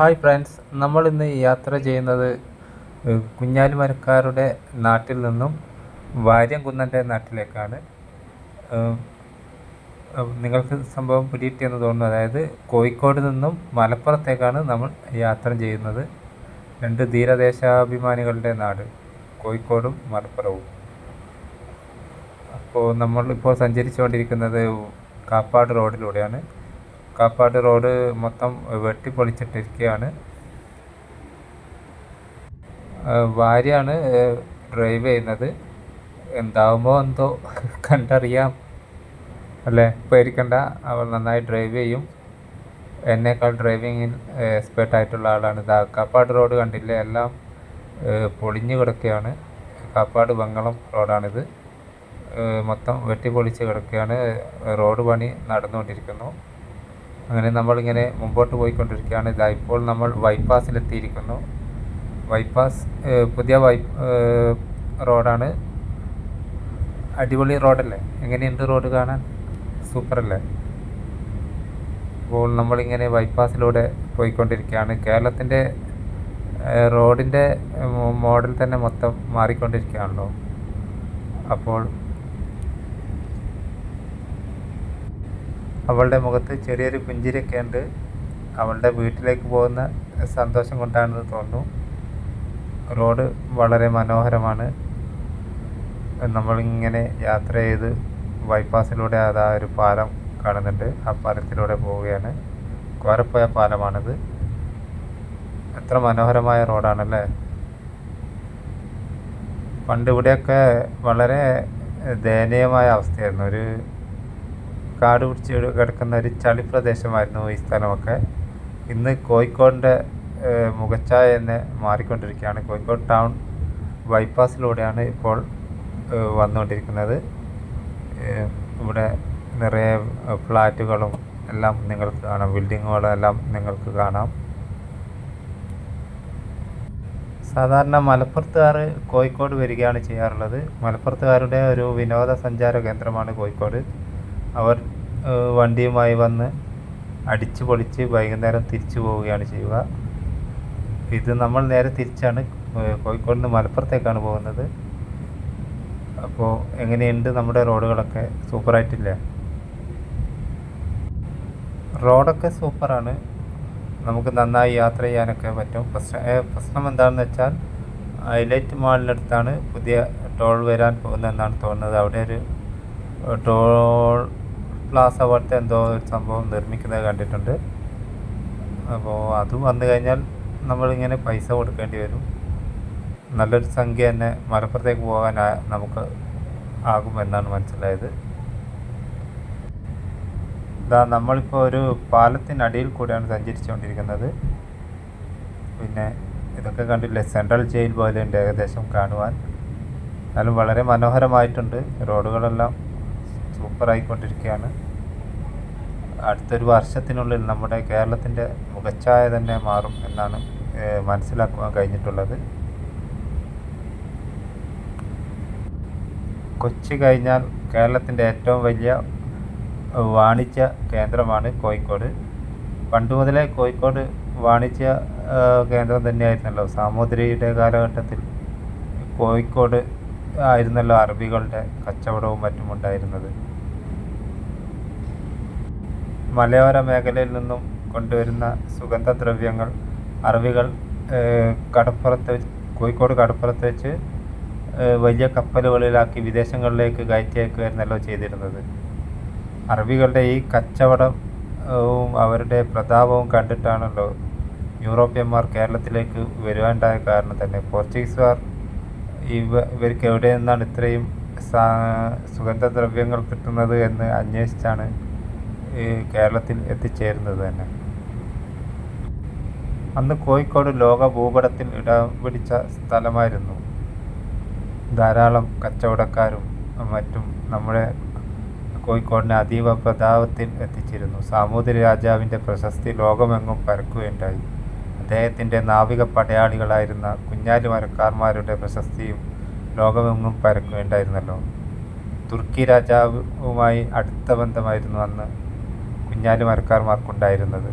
Hi friends നമ്മൾ ഇന്ന് യാത്ര ചെയ്യുന്നത് കുഞ്ഞാലിമരക്കാരുടെ നാട്ടിൽ നിന്നും വാര്യംകുന്നന്റെ നാട്ടിലേക്കാണ്. നിങ്ങൾക്ക് സംഭവം പിടിയിട്ടിയെന്ന് തോന്നുന്നു. അതായത് കോഴിക്കോട് നിന്നും മലപ്പുറത്തേക്കാണ് നമ്മൾ യാത്ര ചെയ്യുന്നത്. രണ്ട് ധീരദേശാഭിമാനികളുടെ നാട് കോഴിക്കോടും മലപ്പുറവും. അപ്പോൾ നമ്മളിപ്പോൾ സഞ്ചരിച്ചുകൊണ്ടിരിക്കുന്നത് കാപ്പാട് റോഡിലൂടെയാണ്. കാപ്പാട് റോഡ് മൊത്തം വെട്ടിപ്പൊളിച്ചിട്ടിരിക്കുകയാണ് ഭാര്യയാണ് ഡ്രൈവ് ചെയ്യുന്നത്. എന്താവുമ്പോൾ എന്തോ കണ്ടറിയാം. അല്ലേ? പേടിക്കണ്ട. അവൾ നന്നായി ഡ്രൈവ് ചെയ്യും. എന്നേക്കാൾ ഡ്രൈവിങ്ങിൽ എക്സ്പേർട്ട് ആയിട്ടുള്ള ആളാണ്. ഇതാ കാപ്പാട് റോഡ് കണ്ടില്ലേ? എല്ലാം പൊളിഞ്ഞു കിടക്കുകയാണ്. കാപ്പാട് ബംഗളം റോഡാണിത്. മൊത്തം വെട്ടിപ്പൊളിച്ച് കിടക്കുകയാണ്. റോഡ് പണി നടന്നുകൊണ്ടിരിക്കുന്നു. അങ്ങനെ നമ്മളിങ്ങനെ മുമ്പോട്ട് പോയിക്കൊണ്ടിരിക്കുകയാണ്. ഇതാ ഇപ്പോൾ നമ്മൾ ബൈപ്പാസിലെത്തിയിരിക്കുന്നു ബൈപ്പാസ് ഏഹ് പുതിയ ഏഹ് റോഡാണ്. അടിപൊളി റോഡല്ലേ? എങ്ങനെയുണ്ട് റോഡ് കാണാൻ? സൂപ്പറല്ലേ? അപ്പോൾ നമ്മളിങ്ങനെ ബൈപ്പാസിലൂടെ പോയിക്കൊണ്ടിരിക്കുകയാണ്. കേരളത്തിന്റെ റോഡിന്റെ മോഡൽ തന്നെ മൊത്തം മാറിക്കൊണ്ടിരിക്കുകയാണല്ലോ. അപ്പോൾ അവളുടെ മുഖത്ത് ചെറിയൊരു പുഞ്ചിരിയൊക്കെ ഉണ്ട്. അവളുടെ വീട്ടിലേക്ക് പോകുന്ന സന്തോഷം കൊണ്ടാണെന്ന് തോന്നുന്നു. റോഡ് വളരെ മനോഹരമാണ്. നമ്മളിങ്ങനെ യാത്ര ചെയ്ത് ബൈപ്പാസിലൂടെ അതാ ഒരു പാലം കാണുന്നുണ്ട്. ആ പാലത്തിലൂടെ പോവുകയാണ്. കോരപ്പോയ പാലമാണിത്. എത്ര മനോഹരമായ റോഡാണല്ലേ? പണ്ട് ഇവിടെയൊക്കെ വളരെ ദയനീയമായ അവസ്ഥയായിരുന്നു. ഒരു കാട് പിടിച്ച് കിടക്കുന്ന ഒരു ചളി പ്രദേശമായിരുന്നു ഈ സ്ഥലമൊക്കെ. ഇന്ന് കോഴിക്കോടിന്റെ മുഖച്ചായ തന്നെ മാറിക്കൊണ്ടിരിക്കുകയാണ്. കോഴിക്കോട് ടൗൺ ബൈപ്പാസിലൂടെയാണ് ഇപ്പോൾ വന്നുകൊണ്ടിരിക്കുന്നത്. ഇവിടെ നിറയെ ഫ്ലാറ്റുകളും എല്ലാം നിങ്ങൾക്ക് കാണാം. ബിൽഡിങ്ങുകളും എല്ലാം നിങ്ങൾക്ക് കാണാം. സാധാരണ മലപ്പുറത്തുകാർ കോഴിക്കോട് വരികയാണ് ചെയ്യാറുള്ളത്. മലപ്പുറത്തുകാരുടെ ഒരു വിനോദസഞ്ചാര കേന്ദ്രമാണ് കോഴിക്കോട്. അവർ വണ്ടിയുമായി വന്ന് അടിച്ച് പൊളിച്ച് വൈകുന്നേരം തിരിച്ചു പോവുകയാണ് ചെയ്യുക. ഇത് നമ്മൾ നേരെ തിരിച്ചാണ് കോഴിക്കോട് നിന്ന് മലപ്പുറത്തേക്കാണ് പോകുന്നത്. അപ്പോൾ എങ്ങനെയുണ്ട് നമ്മുടെ റോഡുകളൊക്കെ? സൂപ്പറായിട്ടില്ലേ? റോഡൊക്കെ സൂപ്പറാണ്. നമുക്ക് നന്നായി യാത്ര ചെയ്യാനൊക്കെ പറ്റും. പ്രശ്നം പ്രശ്നം എന്താണെന്ന് വെച്ചാൽ ഹൈലൈറ്റ് മാളിനടുത്താണ് പുതിയ ടോൾ വരാൻ പോകുന്നതെന്നാണ് തോന്നുന്നത്. അവിടെ ഒരു ടോൾ പ്ലാസ പോലത്തെ എന്തോ ഒരു സംഭവം നിർമ്മിക്കുന്നത് കണ്ടിട്ടുണ്ട്. അപ്പോൾ അത് വന്നു കഴിഞ്ഞാൽ നമ്മളിങ്ങനെ പൈസ കൊടുക്കേണ്ടി വരും. നല്ലൊരു സംഖ്യ തന്നെ മലപ്പുറത്തേക്ക് പോകാൻ നമുക്ക് ആകുമെന്നാണ് മനസ്സിലായത്. ഇതാ നമ്മളിപ്പോൾ ഒരു പാലത്തിനടിയിൽ കൂടെയാണ് സഞ്ചരിച്ചുകൊണ്ടിരിക്കുന്നത്. പിന്നെ ഇതൊക്കെ കണ്ടില്ലേ? സെൻട്രൽ ജയിൽ പോലെയുണ്ട് ഏകദേശം കാണുവാൻ. എന്നാലും വളരെ മനോഹരമായിട്ടുണ്ട്. റോഡുകളെല്ലാം സൂപ്പറായിക്കൊണ്ടിരിക്കുകയാണ്. അടുത്തൊരു വർഷത്തിനുള്ളിൽ നമ്മുടെ കേരളത്തിന്റെ മുഖച്ഛായ തന്നെ മാറും എന്നാണ് മനസ്സിലാക്കുവാൻ കഴിഞ്ഞിട്ടുള്ളത്. കൊച്ചി കഴിഞ്ഞാൽ കേരളത്തിന്റെ ഏറ്റവും വലിയ വാണിജ്യ കേന്ദ്രമാണ് കോഴിക്കോട്. പണ്ട് മുതലേ കോഴിക്കോട് വാണിജ്യ കേന്ദ്രം തന്നെയായിരുന്നല്ലോ. സാമൂതിരിയുടെ കാലഘട്ടത്തിൽ കോഴിക്കോട് ആയിരുന്നല്ലോ അറബികളുടെ കച്ചവടവും മറ്റും ഉണ്ടായിരുന്നത് മലയോര മേഖലയിൽ നിന്നും കൊണ്ടുവരുന്ന സുഗന്ധദ്രവ്യങ്ങൾ അറബികൾ കടപ്പുറത്ത് കോഴിക്കോട് കടപ്പുറത്ത് വെച്ച് വലിയ കപ്പലുകളിലാക്കി വിദേശങ്ങളിലേക്ക് കയറ്റി അയക്കുകയായിരുന്നല്ലോ ചെയ്തിരുന്നത്. അറബികളുടെ ഈ കച്ചവടവും അവരുടെ പ്രതാപവും കണ്ടിട്ടാണല്ലോ യൂറോപ്യന്മാർ കേരളത്തിലേക്ക് വരുവാനുണ്ടായ കാരണം തന്നെ. പോർച്ചുഗീസുകാർ ഇവ ഇവർക്ക് എവിടെ നിന്നാണ് ഇത്രയും സുഗന്ധദ്രവ്യങ്ങൾ കിട്ടുന്നത് എന്ന് അന്വേഷിച്ചാണ് കേരളത്തിൽ എത്തിച്ചേരുന്നത് തന്നെ. അന്ന് കോഴിക്കോട് ലോക ഭൂപടത്തിൽ ഇടം പിടിച്ച സ്ഥലമായിരുന്നു. ധാരാളം കച്ചവടക്കാരും മറ്റും നമ്മുടെ കോഴിക്കോടിനെ അതീവ പ്രതാപത്തിൽ എത്തിച്ചിരുന്നു. സാമൂതിരി രാജാവിന്റെ പ്രശസ്തി ലോകമെങ്ങും പരക്കുകയുണ്ടായി. അദ്ദേഹത്തിന്റെ നാവിക പടയാളികളായിരുന്ന കുഞ്ഞാലി മരക്കാർമാരുടെ പ്രശസ്തിയും ലോകമെങ്ങും പരക്കുകയുണ്ടായിരുന്നല്ലോ. തുർക്കി രാജാവുമായി അടുത്ത ബന്ധമായിരുന്നു അന്ന് കുഞ്ഞാലി മരക്കാർമാർക്കുണ്ടായിരുന്നത്.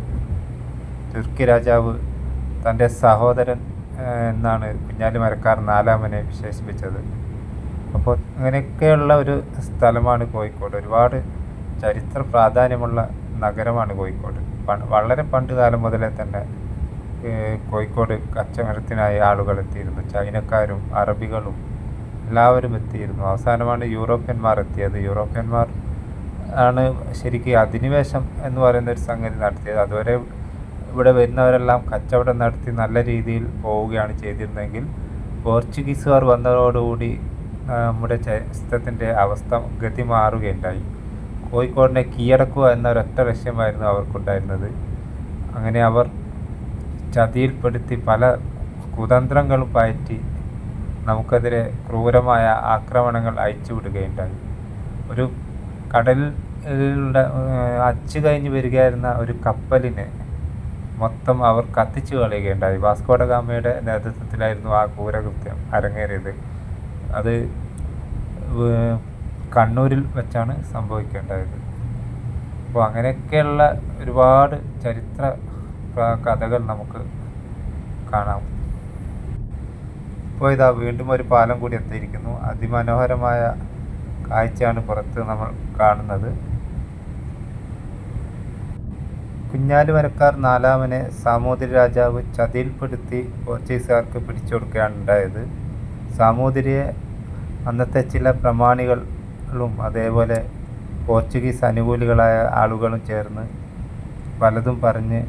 തുർക്കി രാജാവ് തന്റെ സഹോദരൻ എന്നാണ് കുഞ്ഞാലി മരക്കാർ നാലാമനെ വിശേഷിപ്പിച്ചത്. അപ്പോൾ അങ്ങനെയൊക്കെയുള്ള ഒരു സ്ഥലമാണ് കോഴിക്കോട്. ഒരുപാട് ചരിത്ര പ്രാധാന്യമുള്ള നഗരമാണ് കോഴിക്കോട്. വളരെ പണ്ട് കാലം മുതലേ തന്നെ കോഴിക്കോട് കച്ചവടത്തിനായി ആളുകൾ എത്തിയിരുന്നു. ചൈനക്കാരും അറബികളും എല്ലാവരും എത്തിയിരുന്നു. അവസാനമാണ് യൂറോപ്യന്മാർ എത്തിയത്. യൂറോപ്യന്മാർ ആണ് ശരിക്കും അധിനിവേശം എന്ന് പറയുന്ന ഒരു സംഗതി നടത്തിയത്. അതുവരെ ഇവിടെ വരുന്നവരെല്ലാം കച്ചവടം നടത്തി നല്ല രീതിയിൽ പോവുകയാണ് ചെയ്തിരുന്നെങ്കിൽ പോർച്ചുഗീസുകാർ വന്നതോടുകൂടി നമ്മുടെ ചരിത്രത്തിന്റെ അവസ്ഥ ഗതി മാറുകയുണ്ടായി കോഴിക്കോടിനെ കീഴടക്കുക എന്ന ഒരൊറ്റ ലക്ഷ്യമായിരുന്നു അവർക്കുണ്ടായിരുന്നത്. അങ്ങനെ അവർ ചതിയിൽപ്പെടുത്തി പല കുതന്ത്രങ്ങളും പയറ്റി നമുക്കെതിരെ ക്രൂരമായ ആക്രമണങ്ങൾ അയച്ചുവിടുകയുണ്ടായി. ഒരു കടലിലൂടെ അച്ചു കഴിഞ്ഞ് വരികയായിരുന്ന ഒരു കപ്പലിനെ മൊത്തം അവർ കത്തിച്ചു കളയുകയുണ്ടായി. വാസ്കോഡ ഗാമയുടെ നേതൃത്വത്തിലായിരുന്നു ആ ക്രൂരകൃത്യം അരങ്ങേറിയത്. അത് കണ്ണൂരിൽ വെച്ചാണ് സംഭവിക്കേണ്ടത്. അപ്പോൾ അങ്ങനെയൊക്കെയുള്ള ഒരുപാട് ചരിത്ര കഥകൾ നമുക്ക് കാണാം. ഇപ്പോൾ ഇതാ വീണ്ടും ഒരു പാലം കൂടി എത്തിയിരിക്കുന്നു. അതിമനോഹരമായ കാഴ്ചയാണ് പുറത്ത് നമ്മൾ കാണുന്നത്. കുഞ്ഞാലി മരക്കാർ നാലാമനെ സാമൂതിരി രാജാവ് ചതിയിൽപ്പെടുത്തി പോർച്ചുഗീസുകാർക്ക് പിടിച്ചു കൊടുക്കുകയാണ് ഉണ്ടായത്. സാമൂതിരിയെ അന്നത്തെ ചില പ്രമാണികളും അതേപോലെ പോർച്ചുഗീസ് അനുകൂലികളായ ആളുകളും ചേർന്ന് പലതും പറഞ്ഞ്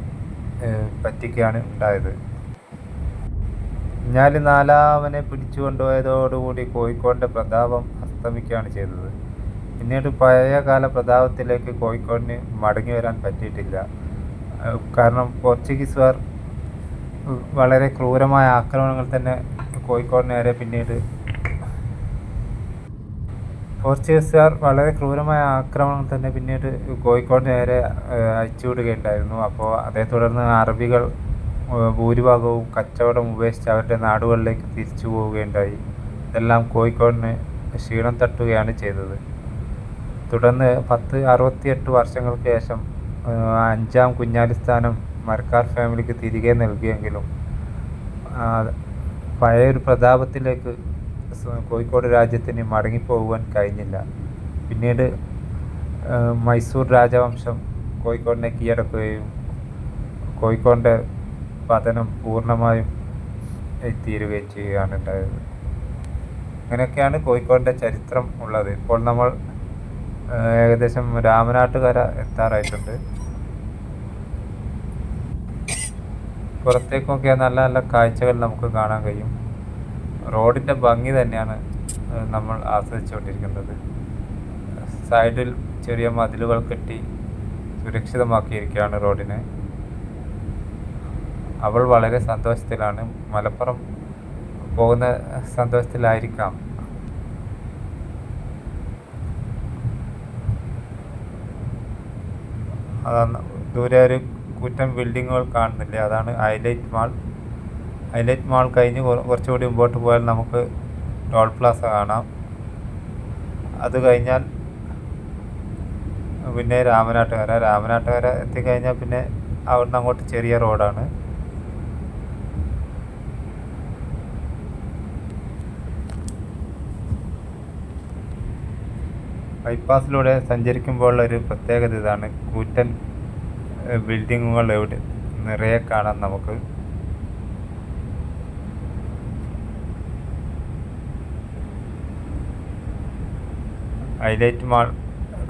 പറ്റിക്കുകയാണ് ഉണ്ടായത്. കുഞ്ഞാലി നാലാമനെ പിടിച്ചു കൊണ്ടുപോയതോടുകൂടി കോഴിക്കോടിന്റെ പ്രതാപം അസ്തമിക്കുകയാണ് ചെയ്തത്. പിന്നീട് പഴയകാല പ്രതാപത്തിലേക്ക് കോഴിക്കോടിന് മടങ്ങി വരാൻ പറ്റിയിട്ടില്ല. കാരണം പോർച്ചുഗീസുകാർ വളരെ ക്രൂരമായ ആക്രമണങ്ങൾ തന്നെ കോഴിക്കോടിന് വരെ പിന്നീട് പോർച്ചുഗീസുകാർ വളരെ ക്രൂരമായ ആക്രമണം തന്നെ പിന്നീട് കോഴിക്കോടിന് വരെ അയച്ചുവിടുകയുണ്ടായിരുന്നു അപ്പോൾ അതേ തുടർന്ന് അറബികൾ ഭൂരിഭാഗവും കച്ചവടം ഉപേക്ഷിച്ച് അവരുടെ നാടുകളിലേക്ക് തിരിച്ചു പോവുകയുണ്ടായി. ഇതെല്ലാം കോഴിക്കോടിന് ക്ഷീണം തട്ടുകയാണ് ചെയ്തത്. തുടർന്ന് പത്ത് അറുപത്തിയെട്ട് വർഷങ്ങൾക്ക് ശേഷം അഞ്ചാം കുഞ്ഞാലി സ്ഥാനം മരക്കാർ ഫാമിലിക്ക് തിരികെ നൽകിയെങ്കിലും പഴയ പഴയൊരു പ്രതാപത്തിലേക്ക് കോഴിക്കോട് രാജ്യത്തിന് മടങ്ങിപ്പോകുവാൻ കഴിഞ്ഞില്ല. പിന്നീട് മൈസൂർ രാജവംശം കോഴിക്കോടിനെ കീഴടക്കുകയും കോഴിക്കോടിന്റെ പതനം പൂർണമായും തീരുകയും ചെയ്യുകയാണ് ഉണ്ടായത്. അങ്ങനെയൊക്കെയാണ് കോഴിക്കോടിന്റെ ചരിത്രം ഉള്ളത്. ഇപ്പോൾ നമ്മൾ ഏകദേശം രാമനാട്ടുകര എത്താറായിട്ടുണ്ട്. പുറത്തേക്ക് നോക്കിയാൽ നല്ല നല്ല കാഴ്ചകൾ നമുക്ക് കാണാൻ കഴിയും. റോഡിന്റെ ഭംഗി തന്നെയാണ് നമ്മൾ ആസ്വദിച്ചുകൊണ്ടിരിക്കുന്നത്. സൈഡിൽ ചെറിയ മതിലുകൾ കെട്ടി സുരക്ഷിതമാക്കിയിരിക്കുകയാണ് റോഡിനെ. അവൾ വളരെ സന്തോഷത്തിലാണ്. മലപ്പുറം പോകുന്ന സന്തോഷത്തിലായിരിക്കാം. അതാണ് ദൂരെ ഒരു കൂറ്റൻ ബിൽഡിങ്ങുകൾ കാണുന്നില്ലേ? അതാണ് ഹൈലൈറ്റ് മാൾ ഹൈലൈറ്റ് മാൾ കഴിഞ്ഞ് കുറച്ചുകൂടി മുമ്പോട്ട് പോയാൽ നമുക്ക് ടോൾ പ്ലാസ കാണാം. അത് കഴിഞ്ഞാൽ പിന്നെ രാമനാട്ടുകര. രാമനാട്ടുകര എത്തിക്കഴിഞ്ഞാൽ പിന്നെ അവിടുന്ന് അങ്ങോട്ട് ചെറിയ റോഡാണ് ബൈപ്പാസിലൂടെ സഞ്ചരിക്കുമ്പോഴുള്ള ഒരു പ്രത്യേകത ഇതാണ്. കൂറ്റൻ ബിൽഡിങ്ങുകൾ എവിടെ നിറയെ കാണാം നമുക്ക് ഹൈലൈറ്റ് മാൾ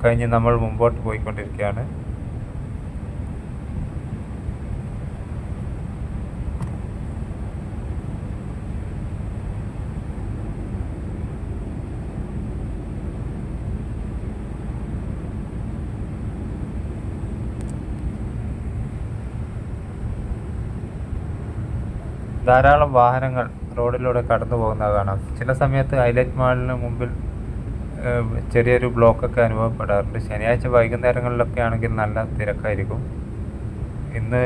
കഴിഞ്ഞ് നമ്മൾ മുമ്പോട്ട് പോയിക്കൊണ്ടിരിക്കുകയാണ്. ധാരാളം വാഹനങ്ങൾ റോഡിലൂടെ കടന്നു പോകുന്നത് കാണാം. ചില സമയത്ത് ഹൈലൈറ്റ് മാളിന് മുമ്പിൽ ചെറിയൊരു ബ്ലോക്കൊക്കെ അനുഭവപ്പെടാറുണ്ട്. ശനിയാഴ്ച വൈകുന്നേരങ്ങളിലൊക്കെ ആണെങ്കിൽ നല്ല തിരക്കായിരിക്കും. ഇന്ന്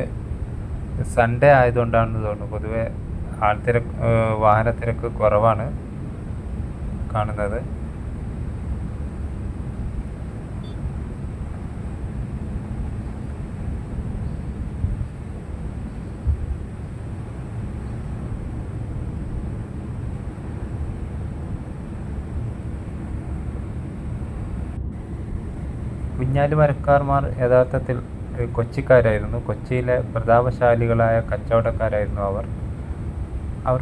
സൺഡേ ആയതുകൊണ്ടാണെന്ന് തോന്നുന്നു. ആൾ ആൾത്തിരക്ക് വാഹന തിരക്ക് കുറവാണ് കാണുന്നത്. കുഞ്ഞാലി മരക്കാർമാർ യഥാർത്ഥത്തിൽ കൊച്ചിക്കാരായിരുന്നു. കൊച്ചിയിലെ പ്രതാപശാലികളായ കച്ചവടക്കാരായിരുന്നു അവർ. അവർ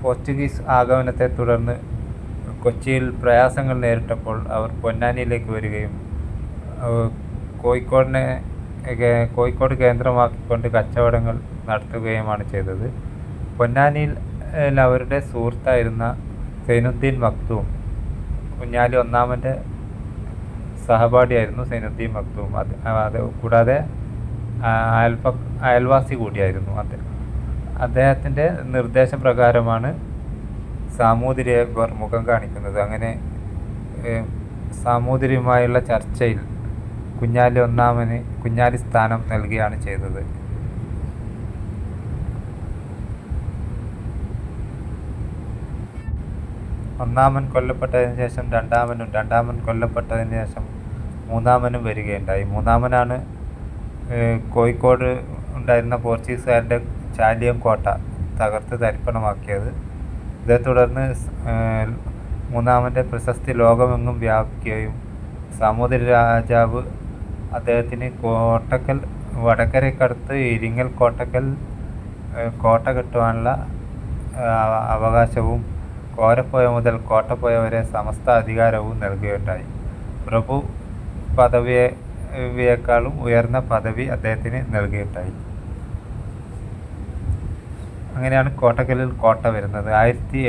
പോർച്ചുഗീസ് ആഗമനത്തെ തുടർന്ന് കൊച്ചിയിൽ പ്രയാസങ്ങൾ നേരിട്ടപ്പോൾ അവർ പൊന്നാനിയിലേക്ക് വരികയും കോഴിക്കോടിനെ കോഴിക്കോട് കേന്ദ്രമാക്കിക്കൊണ്ട് കച്ചവടങ്ങൾ നടത്തുകയുമാണ് ചെയ്തത്. പൊന്നാനിയിൽ അവരുടെ സുഹൃത്തായിരുന്ന സൈനുദ്ദീൻ മക്തും കുഞ്ഞാലി ഒന്നാമന്റെ സഹപാഠിയായിരുന്നു സൈനുദ്ദീൻ മക്തൂം. അത് കൂടാതെ അയൽപ അയൽവാസി കൂടിയായിരുന്നു അദ്ദേഹം. അദ്ദേഹത്തിന്റെ നിർദ്ദേശപ്രകാരമാണ് സാമൂതിരിയെ മുഖം കാണിക്കുന്നത്. അങ്ങനെ സാമൂതിരിയുമായുള്ള ചർച്ചയിൽ കുഞ്ഞാലി ഒന്നാമന് കുഞ്ഞാലി സ്ഥാനം നൽകുകയാണ് ചെയ്തത്. ഒന്നാമൻ കൊല്ലപ്പെട്ടതിന് ശേഷം രണ്ടാമനും രണ്ടാമൻ കൊല്ലപ്പെട്ടതിന് ശേഷം മൂന്നാമനും വരികയുണ്ടായി. മൂന്നാമനാണ് കോഴിക്കോട് ഉണ്ടായിരുന്ന പോർച്ചുഗീസുകാരുടെ ചാലിയം കോട്ട തകർത്ത് തരിപ്പണമാക്കിയത്. ഇതേ തുടർന്ന് മൂന്നാമന്റെ പ്രശസ്തി ലോകമെങ്ങും വ്യാപിക്കുകയും സാമൂതിരി രാജാവ് അദ്ദേഹത്തിന് കോട്ടക്കൽ വടക്കരക്കടുത്ത് ഇരിങ്ങൽ കോട്ടക്കൽ കോട്ട കെട്ടുവാനുള്ള അവകാശവും കോരപ്പോയ മുതൽ കോട്ടപ്പോയ വരെ സമസ്ത അധികാരവും നൽകുകയുണ്ടായി. പ്രഭു പദവിയേക്കാളും ഉയർന്ന പദവി അദ്ദേഹത്തിന് നൽകുകയുണ്ടായി അങ്ങനെയാണ് കോട്ടക്കലിൽ കോട്ട വരുന്നത്. ആയിരത്തി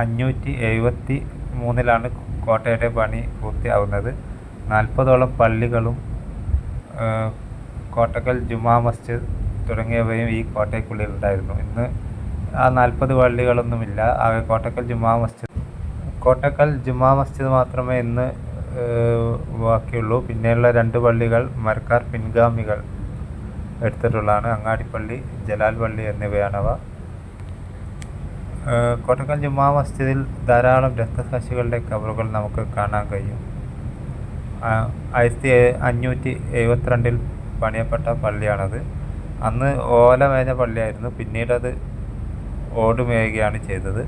അഞ്ഞൂറ്റി എഴുപത്തി മൂന്നിലാണ് കോട്ടയുടെ പണി പൂർത്തിയാവുന്നത്. നാൽപ്പതോളം പള്ളികളും കോട്ടക്കൽ ജുമാ മസ്ജിദ് തുടങ്ങിയവയും ഈ കോട്ടയ്ക്കുള്ളിൽ ഉണ്ടായിരുന്നു ഇന്ന് ആ നാൽപ്പത് പള്ളികളൊന്നുമില്ല. ആകെ കോട്ടക്കൽ ജുമാ മസ്ജിദ്. കോട്ടക്കൽ ജുമാ മസ്ജിദ് മാത്രമേ ഇന്ന് ബാക്കിയുള്ളൂ പിന്നെയുള്ള രണ്ട് പള്ളികൾ മരക്കാർ പിൻഗാമികൾ എടുത്തിട്ടുള്ളതാണ്. അങ്ങാടിപ്പള്ളി ജലാൽ പള്ളി എന്നിവയാണവ കോട്ടക്കൽ ജുമാ മസ്ജിദിൽ ധാരാളം രക്തസാക്ഷികളുടെ കബറുകൾ നമുക്ക് കാണാൻ കഴിയും. ആയിരത്തി അഞ്ഞൂറ്റി എഴുപത്തിരണ്ടിൽ പണിയപ്പെട്ട പള്ളിയാണത്. അന്ന് ഓല മേഞ്ഞ പള്ളിയായിരുന്നു. പിന്നീടത് ഓടുമേയുകയാണ് ചെയ്തത്.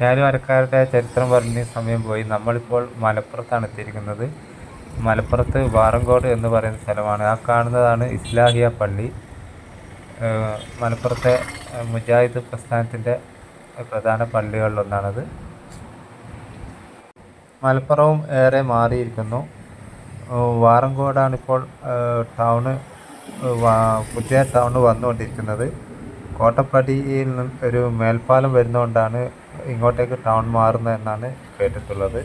ഞാനും ചരിത്രം പറഞ്ഞ് സമയം പോയി. നമ്മളിപ്പോൾ മലപ്പുറത്താണ് എത്തിയിരിക്കുന്നത്. മലപ്പുറത്ത് വാറങ്കോട് എന്ന് പറയുന്ന സ്ഥലമാണ്. ആ കാണുന്നതാണ് ഇസ്ലാഹിയ പള്ളി. മലപ്പുറത്തെ മുജാഹിദ് പ്രസ്ഥാനത്തിന്റെ പ്രധാന പള്ളികളിലൊന്നാണത്. മലപ്പുറവും ഏറെ മാറിയിരിക്കുന്നു. വാറങ്കോടാണിപ്പോൾ ടൗണ് പുതിയ ടൗണ് വന്നുകൊണ്ടിരിക്കുന്നത്. കോട്ടപ്പടിയിൽ ഒരു മേൽപ്പാലം വരുന്നതുകൊണ്ടാണ് ഇങ്ങോട്ടേക്ക് ടൗൺ മാറുന്നതെന്നാണ് കേട്ടിട്ടുള്ളത്.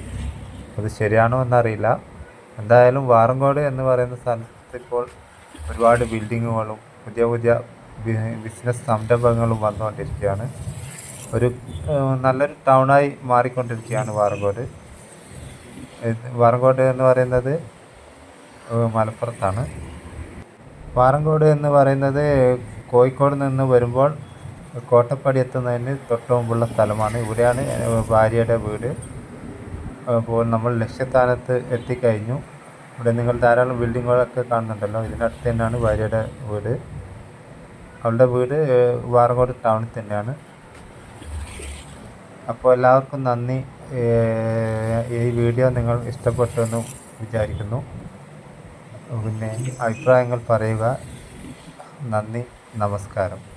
അത് ശരിയാണോ എന്നറിയില്ല. എന്തായാലും വാറങ്കോട് എന്ന് പറയുന്ന സ്ഥലത്ത് ഇപ്പോൾ ഒരുപാട് ബിൽഡിങ്ങുകളും പുതിയ പുതിയ ബിസിനസ് സംരംഭങ്ങളും വന്നുകൊണ്ടിരിക്കുകയാണ്. ഒരു നല്ലൊരു ടൗണായി മാറിക്കൊണ്ടിരിക്കുകയാണ് വാറങ്കോട് വാറങ്കോട് എന്ന് പറയുന്നത് മലപ്പുറത്താണ്. വാറങ്കോട് എന്ന് പറയുന്നത് കോഴിക്കോട് നിന്ന് വരുമ്പോൾ കോട്ടപ്പടി എത്തുന്നതിന് തൊട്ട് മുമ്പുള്ള സ്ഥലമാണ്. ഇവിടെയാണ് ഭാര്യയുടെ വീട്. അപ്പോൾ നമ്മൾ ലക്ഷ്യസ്ഥാനത്ത് എത്തിക്കഴിഞ്ഞു. ഇവിടെ നിങ്ങൾ ധാരാളം ബിൽഡിങ്ങുകളൊക്കെ കാണുന്നുണ്ടല്ലോ. ഇതിനടുത്ത് തന്നെയാണ് ഭാര്യയുടെ വീട്. അവളുടെ വീട് വാറങ്കോട് ടൗണിൽ തന്നെയാണ്. അപ്പോൾ എല്ലാവർക്കും നന്ദി. ഈ വീഡിയോ നിങ്ങൾ ഇഷ്ടപ്പെട്ടു എന്ന് വിചാരിക്കുന്നു. പിന്നെ അഭിപ്രായങ്ങൾ പറയുക. നന്ദി. നമസ്കാരം.